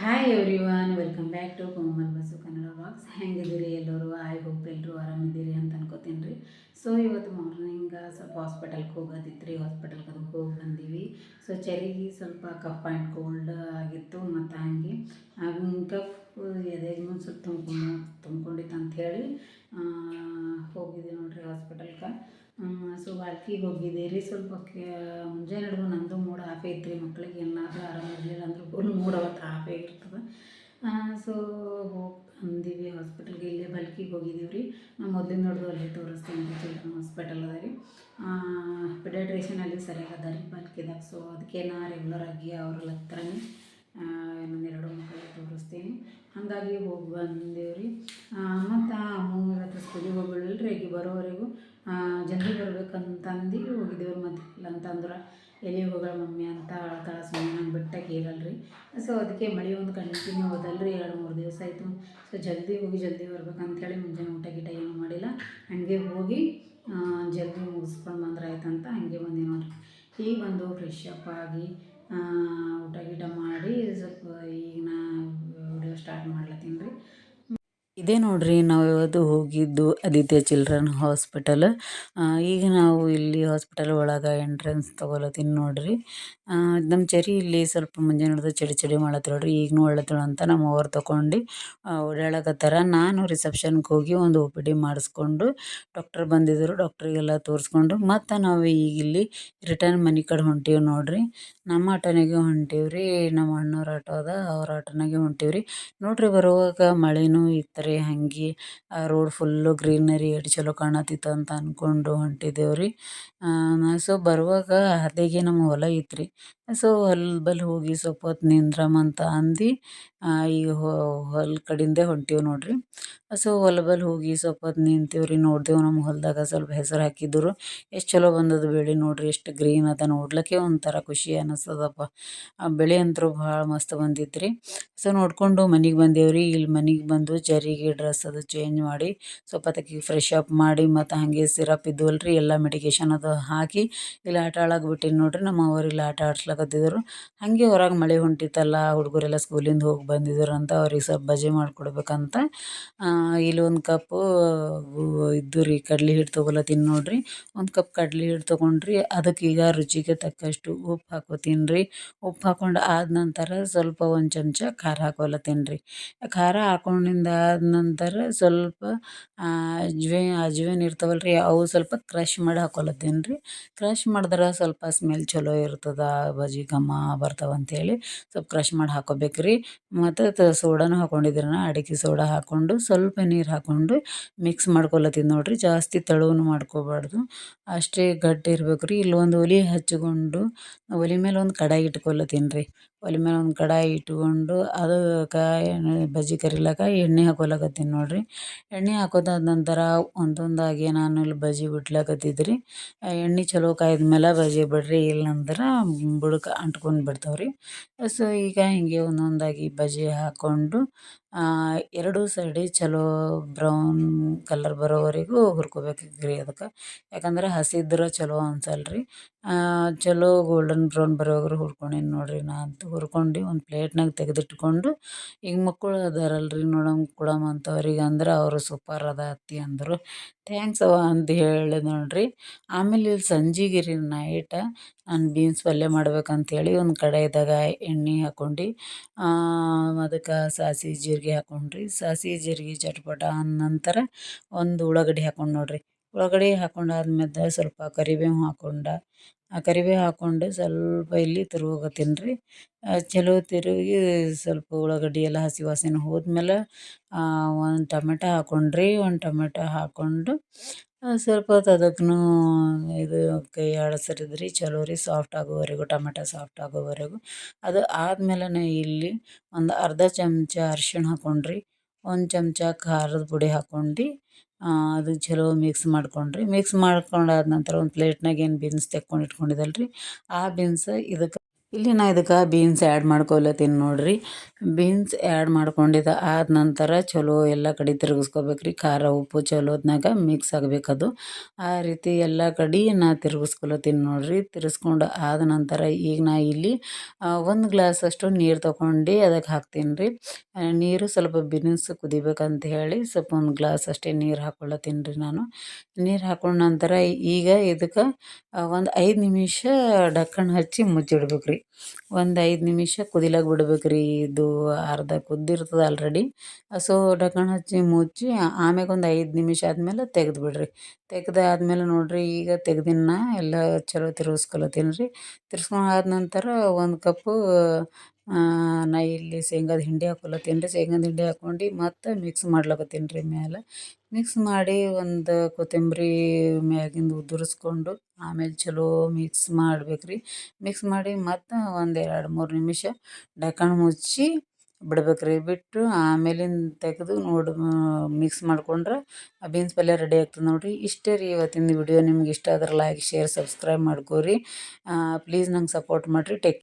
Hi every welcome back to Komal Basu Kannada box ಹೆಂಗಿದ್ದೀರಿ ಎಲ್ಲರೂ? ಆಯ್ hope ಎಲ್ಲರೂ ಆರಾಮಿದ್ದೀರಿ ಅಂತ ಅನ್ಕೋತೀನಿ ರೀ ಸೊ ಇವತ್ತು ಮಾರ್ನಿಂಗ್ ಸ್ವಲ್ಪ ಹಾಸ್ಪಿಟಲ್ಗೆ ಹೋಗೋದಿತ್ತು ರೀ ಹಾಸ್ಪಿಟಲ್ಗೆ ಹೋಗಿ ಬಂದೀವಿ. ಸೊ ಚರಿಗೆ ಸ್ವಲ್ಪ ಕಫ್ ಆ್ಯಂಡ್ ಕೋಲ್ಡ್ ಆಗಿತ್ತು, ಮತ್ತು ಹಂಗೆ ಕಫ್ ಎದೆಗೆ ಸ್ವಲ್ಪ ತುಂಬ್ಕೊಂಡು ತುಂಬ್ಕೊಂಡಿತ್ತು ಅಂಥೇಳಿ ಹೋಗಿದ್ದೆ ನೋಡಿರಿ ಹಾಸ್ಪಿಟಲ್ಗೆ ಸೊ ವರ್ಕಿಗೆ ಹೋಗಿದ್ದೆ. ರೀ ಸ್ವಲ್ಪ ಮುಂಜಾನೆ ಹಿಡಿದು ನಂದು ಮೂಡ್ ಆಫ್ ರೀ ಮಕ್ಳಿಗೆ. ಏನಾದರೂ ಆರಾಮಿರಲಿಲ್ಲ ಅಂದ್ರೆ ಫುಲ್ ಮೂಡ್ ಅವತ್ತು ಆಫೇ ಇರ್ತದೆ. ಸೊ ಹೋಗಿ ಬಂದೀವಿ ಹಾಸ್ಪಿಟಲ್ಗೆ ಇಲ್ಲೇ ಬಲ್ಕಿಗೆ ಹೋಗಿದ್ದೀವಿ ರೀ. ನಾವು ಮೊದಲಿಂದ ನೋಡಿದ್ರು ಅಲ್ಲಿ ತೋರಿಸ್ತೀನಿ ಚಿಲ್ಡ್ರನ್ ಹಾಸ್ಪಿಟಲ್ ಅದ ರೀ. ಪಿಡಿಯಾಟ್ರಿಷನ್ ಅಲ್ಲಿ ಸರಿಯಾಗಿ ಅದ ರೀ ಬಲ್ಕಿದಾಗ. ಸೊ ಅದಕ್ಕೆ ನಾ ರೆಗ್ಯುಲರ್ ಆಗಿ ಅವ್ರ ಹತ್ರನೇ ನನ್ನ ಎರಡು ಮಕ್ಕಳಿಗೆ ತೋರಿಸ್ತೀನಿ. ಹಾಗಾಗಿ ಹೋಗಿ ಬಂದೇವ್ರಿ ಮತ್ತು ಅಮ್ಮ ಸ್ಕೂಲಿಗೆ ಹೋಗಿಲ್ಲ ರೀ ಈಗ ಬರೋವರೆಗೂ ಜಲ್ದಿ ಬರ್ಬೇಕಂತಂದು ಹೋಗಿದ್ದೇವೆ ಮತ್ತೆ. ಇಲ್ಲ ಅಂತಂದ್ರೆ ಎಲ್ಲಿ ಹೋಗೋಣ ಮಮ್ಮಿ ಅಂತ ಅಳ್ತಾಳೆ ಸುಮ್ಮನೆ ನಂಗೆ ಬಿಟ್ಟಾಗ ಇರಲ್ಲ ರೀ ಸೊ ಅದಕ್ಕೆ ಮಳೆ ಒಂದು ಕಂಟಿನ್ಯೂ ಹೋದಲ್ರಿ, ಎರಡು, ಮೂರು ದಿವಸ ಆಯಿತು. ಸೊ ಜಲ್ದಿ ಹೋಗಿ ಜಲ್ದಿ ಬರ್ಬೇಕಂತೇಳಿ ಮುಂಜಾನೆ ಊಟ ಗೀಟ ಏನೂ ಮಾಡಿಲ್ಲ. ಹಾಗೆ ಹೋಗಿ ಜಲ್ದಿ ಮುಗಿಸ್ಕೊಂಡು ಬಂದ್ರೆ ಆಯ್ತಂತ ಹಾಗೆ ಬಂದೆ ನೋಡ್ರಿ. ಈಗ ಬಂದು ಫ್ರೆಶ್ ಅಪ್ ಆಗಿ ಊಟ ಗೀಟ ಮಾಡಿ ಸ್ವಲ್ಪ ಈಗ ನಾ ವಿಡಿಯೋ ಸ್ಟಾರ್ಟ್ ಮಾಡ್ಲತ್ತೀನಿ ರೀ. ಇದೇ ನೋಡ್ರಿ, ನಾವು ಇವತ್ತು ಹೋಗಿದ್ದು ಆದಿತ್ಯ ಚಿಲ್ಡ್ರನ್ ಹಾಸ್ಪಿಟಲ್. ಈಗ ನಾವು ಇಲ್ಲಿ ಹಾಸ್ಪಿಟಲ್ ಒಳಗೆ ಎಂಟ್ರೆನ್ಸ್ ತಗೋಲತ್ತೀನಿ ನೋಡ್ರಿ. ನಮ್ಮ ಚರಿ ಇಲ್ಲಿ ಸ್ವಲ್ಪ ಮುಂಜಾನೆ ಹಿಡಿದು ಚಡಿ ಚಡಿ ಮಾಡತ್ತೆ ನೋಡ್ರಿ, ಈಗ ಒಳ್ಳತ್ತಳು ಅಂತ ನಮ್ಮ ಅವ್ರು ತೊಗೊಂಡು ಓಡಾಡಕತ್ತಾರ ನಾನು ರಿಸೆಪ್ಷನ್ಗೆ ಹೋಗಿ ಒಂದು ಒ ಪಿ ಡಿ ಮಾಡಿಸ್ಕೊಂಡು ಡಾಕ್ಟರ್ ಬಂದಿದ್ದರು ಡಾಕ್ಟ್ರಿಗೆಲ್ಲ ತೋರಿಸ್ಕೊಂಡು, ಮತ್ತು ನಾವು ಈಗ ಇಲ್ಲಿ ರಿಟರ್ನ್ ಮನೆ ಕಡೆ ಹೊಂಟೀವಿ ನೋಡ್ರಿ. ನಮ್ಮ ಆಟೋನಾಗೆ ಹೊಂಟೀವ್ರಿ, ನಮ್ಮ ಅಣ್ಣವ್ರ ಆಟೋ ಅದ, ಅವ್ರ ಆಟೋನಾಗೆ ಹೊಂಟೀವ್ರಿ. ನೋಡ್ರಿ ಬರುವಾಗ ಮಳೆನೂ ಇತ್ತು ರೀ ಹಾಗೆ ರೋಡ್ ಫುಲ್ಲು ಗ್ರೀನರಿ ಎಷ್ಟು ಚಲೋ ಕಾಣತಿತ್ತು ಅಂತ ಅಂದ್ಕೊಂಡು ಹೊಂಟಿದ್ದೇವೆ ರೀ ಸೊ ಬರುವಾಗ ಹಾದಿಗೆ ನಮ್ಮ ಹೊಲ ಇತ್ತು ರೀ ಸೊ ಹೊಲ ಬಳಿ ಹೋಗಿ ಸ್ವಲ್ಪ ಹೊತ್ತು ನಿಂದ್ರಮಂತ ಅಂದು ಈಗ ಹೊಲ ಕಡಿಂದೆ ಹೊಂಟೀವಿ ನೋಡಿರಿ. ಸೊ ಹೊಲ ಬಳಿ ಹೋಗಿ ಸ್ವಲ್ಪ ಹೊತ್ತು ನಿಂತೀವಿ ರೀ ನೋಡ್ದೆವು ನಮ್ಮ ಹೊಲದಾಗ ಸ್ವಲ್ಪ ಹೆಸರು ಹಾಕಿದ್ರು. ಎಷ್ಟು ಚಲೋ ಬಂದದ ಬೆಳೆ ನೋಡಿರಿ, ಎಷ್ಟು ಗ್ರೀನ್ ಅದ ನೋಡ್ಲಿಕ್ಕೆ ಒಂಥರ ಖುಷಿ ಅನ್ನಿಸ್ತದಪ್ಪ ಆ, ಬೆಳೆ ಅಂತೂ ಭಾಳ ಮಸ್ತ್ ಬಂದಿತ್ರಿ. ಸೊ ನೋಡಿಕೊಂಡು ಮನೆಗೆ ಬಂದೇವ್ರಿ ಇಲ್ಲಿ ಮನೆಗೆ ಬಂದು ಜರಿಗೆ ಡ್ರೆಸ್ ಅದು ಚೇಂಜ್ ಮಾಡಿ ಸ್ವಲ್ಪ ಅದಕ್ಕೆ ಫ್ರೆಶ್ ಅಪ್ ಮಾಡಿ ಮತ್ತು ಹಾಗೆ ಸಿರಪ್ ಇದ್ದವಲ್ಲ ರೀ ಎಲ್ಲ ಮೆಡಿಕೇಷನ್ ಅದು ಹಾಕಿ ಇಲ್ಲಿ ಆಟ ಆಡಕ್ಕೆ ಬಿಟ್ಟಿನಿ ನೋಡಿರಿ ನಮ್ಮ ಅವ್ರು ಇಲ್ಲಿ ಆಟ ಆಡ್ಸ್ಲಕತ್ತಿದ್ರು ಹಾಗೆ ಹೊರಗೆ ಮಳೆ ಹೊಂಟಿತ್ತಲ್ಲ, ಹುಡುಗರೆಲ್ಲ ಸ್ಕೂಲಿಂದ ಹೋಗಿ ಬಂದಿದ್ರು ಅಂತ ಅವ್ರಿಗೆ ಸ್ವಲ್ಪ ಬಜ್ಜಿ ಮಾಡಿಕೊಡ್ಬೇಕಂತ. ಇಲ್ಲಿ ಒಂದು ಕಪ್ಪು ಇದ್ದು ರೀ, ಕಡ್ಲೆ ಹಿಟ್ಟು ತೊಗೊಲತ್ತೀನಿ ನೋಡಿರಿ. ಒಂದು ಕಪ್ ಕಡ್ಲೆ ಹಿಟ್ಟು ತೊಗೊಂಡ್ರಿ. ಅದಕ್ಕೆ ಈಗ ರುಚಿಗೆ ತಕ್ಕಷ್ಟು ಉಪ್ಪು ಹಾಕೋತೀನಿ ರೀ. ಉಪ್ಪು ಹಾಕೊಂಡು ಆದ ನಂತರ ಸ್ವಲ್ಪ ಒಂದು ಚಮಚ ಖಾರ ಹಾಕೊಲತ್ತೀನಿ ರೀ. ಖಾರ ಹಾಕೊಂಡಿಂದ ಆದ ನಂತರ ಸ್ವಲ್ಪ ಅಜ್ವೆ ಅಜ್ವೇನ್ ಇರ್ತಾವಲ್ಲ ರೀ. ಅವು ಸ್ವಲ್ಪ ಕ್ರಷ್ ಮಾಡಿ ಹಾಕೊಲತ್ತೀನಿ ರೀ. ಕ್ರಷ್ ಮಾಡಿದ್ರೆ ಸ್ವಲ್ಪ ಸ್ಮೆಲ್ ಚಲೋ ಇರ್ತದೆ ಬಜ್ಜಿ ಘಮ ಬರ್ತಾವೆ ಅಂಥೇಳಿ ಸ್ವಲ್ಪ ಕ್ರಷ್ ಮಾಡಿ ಹಾಕೋಬೇಕ್ರಿ. ಮತ್ತು ಸೋಡಾನು ಹಾಕ್ಕೊಂಡಿದ್ರಿ ನಾ, ಅಡಿಕೆ ಸೋಡಾ ಹಾಕ್ಕೊಂಡು ಸ್ವಲ್ಪ ನೀರು ಹಾಕ್ಕೊಂಡು ಮಿಕ್ಸ್ ಮಾಡ್ಕೊಲತ್ತೀನಿ ನೋಡಿರಿ, ಜಾಸ್ತಿ ತಳುವನ್ನು ಮಾಡ್ಕೋಬಾರ್ದು. ಅಷ್ಟೇ ಗಟ್ಟಿ ಇರ್ಬೇಕು ರೀ ಇಲ್ಲೊಂದು ಒಲೆ ಹಚ್ಚಿಕೊಂಡು ಒಲೆ ಮೇಲೆ ಒಂದು ಕಡಾಯಿ ಇಟ್ಕೊಲತ್ತೀನಿ ರೀ ಒಲೆ ಮೇಲೆ ಒಂದು ಕಡಾಯಿ ಇಟ್ಕೊಂಡು ಅದಕ್ಕೆ ಬಜ್ಜಿ ಕರಿಲಿಕ್ಕೆ ಎಣ್ಣೆ ಹಾಕೊಲಕತ್ತೀನಿ ನೋಡಿರಿ. ಎಣ್ಣೆ ಹಾಕೋದಾದ ನಂತರ ಒಂದೊಂದಾಗಿ ನಾನು ಇಲ್ಲಿ ಬಜ್ಜಿ ಬಿಡ್ಲಾಕತ್ತಿದ್ದು ರೀ ಎಣ್ಣೆ ಚಲೋ ಕಾಯ್ದ ಮೇಲೆ ಬಜ್ಜಿ ಬಿಡ್ರಿ ಇಲ್ಲಂದ್ರೆ ಬುಡಕ್ಕೆ ಅಂಟ್ಕೊಂಡು ಬಿಡ್ತಾವೆ ರೀ ಸೊ ಈಗ ಹೀಗೆ ಒಂದೊಂದಾಗಿ ಬಜ್ಜಿ ಹಾಕ್ಕೊಂಡು ಎರಡೂ ಸೈಡಿ ಚಲೋ ಬ್ರೌನ್ ಕಲರ್ ಬರೋವರೆಗೂ ಹುರ್ಕೋಬೇಕು ರೀ ಅದಕ್ಕೆ. ಯಾಕಂದ್ರೆ ಹಸಿದ್ರೆ ಚಲೋ ಅನ್ಸಲ್ಲ ರೀ ಚಲೋ ಗೋಲ್ಡನ್ ಬ್ರೌನ್ ಬರೋವರೆಗೂ ಹುರ್ಕೊಂಡೀನಿ ನೋಡಿರಿ ನಾ ಅಂತ ಹುರ್ಕೊಂಡು ಒಂದು ಪ್ಲೇಟ್ನಾಗ ತೆಗೆದಿಟ್ಕೊಂಡು, ಈಗ ಮಕ್ಕಳು ಅದಾರಲ್ರಿ ನೋಡಮ್ ಕೊಡಮ್ಮ ಅಂಥವ್ರಿಗೆ ಅಂದ್ರೆ ಅವರು ಸೂಪರ್ ಅದ ಅತ್ತಿ ಅಂದರು. ಥ್ಯಾಂಕ್ಸ್ ಅವ ಅಂತ ಹೇಳಿ ನೋಡಿರಿ. ಆಮೇಲೆ ಇಲ್ಲಿ ಸಂಜೆಗೆ ರೀ ನೈಟ ನಾನು ಬೀನ್ಸ್ ಪಲ್ಯ ಮಾಡ್ಬೇಕಂತೇಳಿ ಒಂದು ಕಡಾಯಿದಾಗ ಎಣ್ಣೆ ಹಾಕ್ಕೊಂಡು ಅದಕ್ಕೆ ಸಾಸಿವೆ ಜೀರಿಗೆ ಹಾಕ್ಕೊಂಡ್ರಿ ಸಾಸಿವೆ ಜೀರಿಗೆ ಚಟ್ಪಟ ನಂತರ ಒಂದು ಉಳ್ಳಾಗಡ್ಡಿ ಹಾಕ್ಕೊಂಡು ನೋಡಿರಿ. ಉಳ್ಳಾಗಡ್ಡಿ ಹಾಕ್ಕೊಂಡಾದ್ಮೇಲೆ ಸ್ವಲ್ಪ ಕರಿಬೇವು ಹಾಕ್ಕೊಂಡ ಆ ಕರಿಬೇವು ಹಾಕ್ಕೊಂಡು ಸ್ವಲ್ಪ ಇಲ್ಲಿ ತಿರ್ಗೋಕತ್ತೀನಿ ರೀ ಚಲೋ ತಿರುಗಿ ಸ್ವಲ್ಪ ಉಳ್ಳಾಗಡ್ಡಿ ಎಲ್ಲ ಹಸಿ ವಾಸನೆ ಹೋದ್ಮೇಲೆ ಒಂದು ಟೊಮೆಟೊ ಹಾಕ್ಕೊಂಡ್ರಿ ಒಂದು ಟೊಮೆಟೊ ಹಾಕ್ಕೊಂಡು ಸ್ವಲ್ಪ ಹೊತ್ತು ಅದಕ್ಕೂ ಇದು ಕೈ ಆಡಿಸಿದ್ರಿ ಚಲೋ ರೀ ಸಾಫ್ಟ್ ಆಗೋವರೆಗೂ, ಟೊಮೆಟೊ ಸಾಫ್ಟ್ ಆಗೋವರೆಗೂ. ಅದು ಆದ್ಮೇಲೆ ಇಲ್ಲಿ ಒಂದು ಅರ್ಧ ಚಮಚ ಅರ್ಶಿಣ ಹಾಕೊಂಡ್ರಿ, ಒಂದು ಚಮಚ ಖಾರದ ಪುಡಿ ಹಾಕ್ಕೊಂಡು ಅದು ಚಲೋ ಮಿಕ್ಸ್ ಮಾಡ್ಕೊಂಡ್ರಿ. ಮಿಕ್ಸ್ ಮಾಡ್ಕೊಂಡಾದ ನಂತರ ಒಂದು ಪ್ಲೇಟ್ನಾಗ ಏನು ಬೀನ್ಸ್ ತೆಕ್ಕೊಂಡು ಇಟ್ಕೊಂಡಿದ್ದಲ್ರಿ ಆ ಬೀನ್ಸ್ ಇದಕ್ಕೆ ಇಲ್ಲಿ ನಾ ಇದಕ್ಕೆ ಬೀನ್ಸ್ ಆ್ಯಡ್ ಮಾಡ್ಕೊಲತ್ತೀನಿ ನೋಡಿರಿ. ಬೀನ್ಸ್ ಆ್ಯಡ್ ಮಾಡ್ಕೊಂಡಿದ್ದ ಆದ ನಂತರ ಚಲೋ ಎಲ್ಲ ಕಡೆ ತಿರುಗಿಸ್ಕೋಬೇಕ್ರಿ. ಖಾರ, ಉಪ್ಪು ಚಲೋದ್ನಾಗ ಮಿಕ್ಸ್ ಆಗಬೇಕದು ಆ ರೀತಿ ಎಲ್ಲ ಕಡೆ ನಾ ತಿರುಗಿಸ್ಕೊಲತ್ತೀನಿ ನೋಡಿರಿ. ತಿರ್ಗಿಸ್ಕೊಂಡು ಆದ ನಂತರ ಈಗ ನಾ ಇಲ್ಲಿ ಒಂದು ಗ್ಲಾಸಷ್ಟು ನೀರು ತೊಗೊಂಡು ಅದಕ್ಕೆ ಹಾಕ್ತೀನಿ ರೀ. ನೀರು ಸ್ವಲ್ಪ ಬೀನ್ಸ್ ಕುದಿಬೇಕಂತ ಹೇಳಿ ಸ್ವಲ್ಪ ಒಂದು ಗ್ಲಾಸ್ ಅಷ್ಟೇ ನೀರು ಹಾಕೊಳ್ಳತ್ತೀನಿ ರೀ ನಾನು. ನೀರು ಹಾಕೊಂಡ ನಂತರ ಈಗ ಇದಕ್ಕೆ ಒಂದು ಐದು ನಿಮಿಷ ಡಕ್ಕಣ್ ಹಚ್ಚಿ ಮುಚ್ಚಿಡ್ಬೇಕು ರೀ ಒಂದು ಐದು ನಿಮಿಷ ಕುದಿಲಾಗ ಬಿಡ್ಬೇಕು ರೀ ಇದು ಅರ್ಧ ಕುದ್ದಿರ್ತದೆ ಆಲ್ರೆಡಿ ಸೊ ಡಕ್ಕಣ್ ಹಚ್ಚಿ ಮುಚ್ಚಿ ಆಮ್ಯಾಗ ಒಂದು ಐದು ನಿಮಿಷ ಆದಮೇಲೆ ತೆಗೆದು ಬಿಡ್ರಿ. ತೆಗ್ದು ಆದಮೇಲೆ ನೋಡಿರಿ ಈಗ ತೆಗ್ದಿನ ಎಲ್ಲ ಚಲೋ ತಿರ್ಗಿಸ್ಕೊಳತ್ತೀನಿ ರೀ ತಿರ್ಸ್ಕೊಂಡು ಆದ ನಂತರ ಒಂದು ಕಪ್ಪು ನಾ ಇಲ್ಲಿ ಶೇಂಗದ ಹಿಂಡಿ ಹಾಕೊಲತ್ತೀನಿ ರೀ ಶೇಂಗದ ಹಿಂಡಿ ಹಾಕ್ಕೊಂಡು ಮತ್ತು ಮಿಕ್ಸ್ ಮಾಡ್ಲಕತ್ತೀನಿ ರೀ ಮ್ಯಾಲೆ. ಮಿಕ್ಸ್ ಮಾಡಿ ಒಂದು ಕೊತ್ತಂಬರಿ ಮ್ಯಾಗಿಂದ ಉದುರಿಸ್ಕೊಂಡು ಆಮೇಲೆ ಚಲೋ ಮಿಕ್ಸ್ ಮಾಡ್ಬೇಕು ರೀ ಮಿಕ್ಸ್ ಮಾಡಿ ಮತ್ತು ಒಂದು ಎರಡು ಮೂರು ನಿಮಿಷ ಢಕ್ಕನ್ ಮುಚ್ಚಿ ಬಿಡ್ಬೇಕು ರೀ ಬಿಟ್ಟು ಆಮೇಲಿಂದ ತೆಗೆದು ನೋಡಿ ಮಿಕ್ಸ್ ಮಾಡ್ಕೊಂಡ್ರೆ ಬೀನ್ಸ್ ಪಲ್ಯ ರೆಡಿ ಆಗ್ತದೆ ನೋಡಿರಿ. ಇಷ್ಟೇ ರೀ ಇವತ್ತಿನ ವಿಡಿಯೋ ನಿಮ್ಗೆ ಇಷ್ಟ ಆದ್ರೆ ಲೈಕ್ ಶೇರ್ ಸಬ್ಸ್ಕ್ರೈಬ್ ಮಾಡ್ಕೊರಿ. ಪ್ಲೀಸ್ ನಂಗೆ ಸಪೋರ್ಟ್ ಮಾಡಿರಿ. ಟೇಕ್